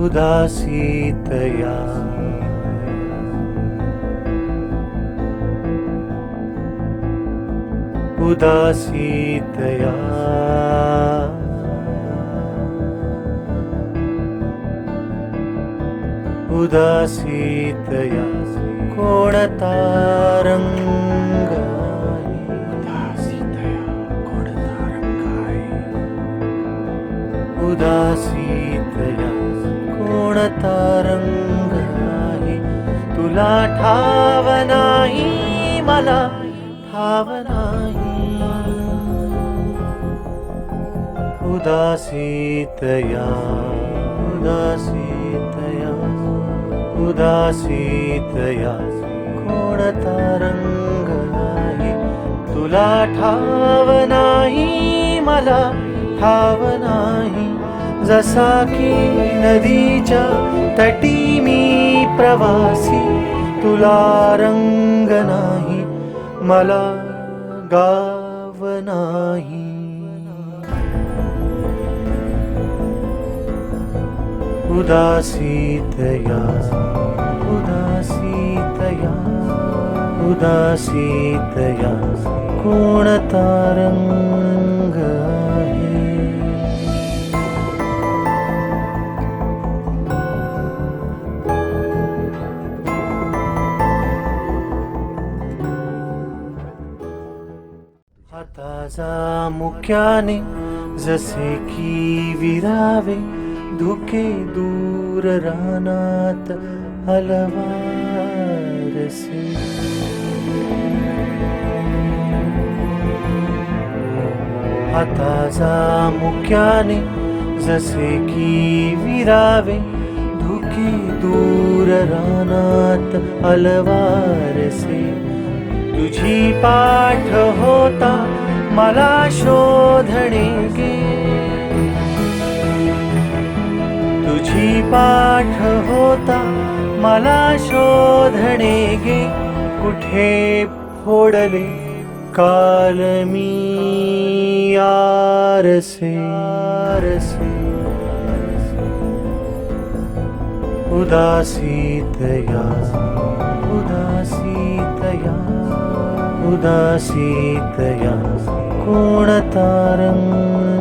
उदासीतया। उदासीतया उदासीतया कोणतारङ्गाय। उदासीतया कोणतारङ्गाय। उदासीतया कोणतारङ्गाय। तुला ठाव नाही मला ठाव नाही उदासीतया उदासीतया उदासीतया कोणता कोणतारङ्गाय तुला ठाव नाही मला ठाव नाही. जसा की नदीच्या तटी मी प्रवासी तुला रंग नाही मला गाव नाही. उदासीतया उदासीतया उदासीतया कोणतारङ्ग आहे हाताचा मुख्याने जसे की विरावे धुके दूर रानात हलवारसे हाताचा मुख्याने जसे की विरावे धुके दूर रानात अलवारसे तुझी पाठ होता मला शोधणे गे। तुझी पाठ होता मला शोधणे गे कुठे फोडले काल मी आरसे आरसे. उदासीतया उदासीतया उदासीतया कोणतारङ्ग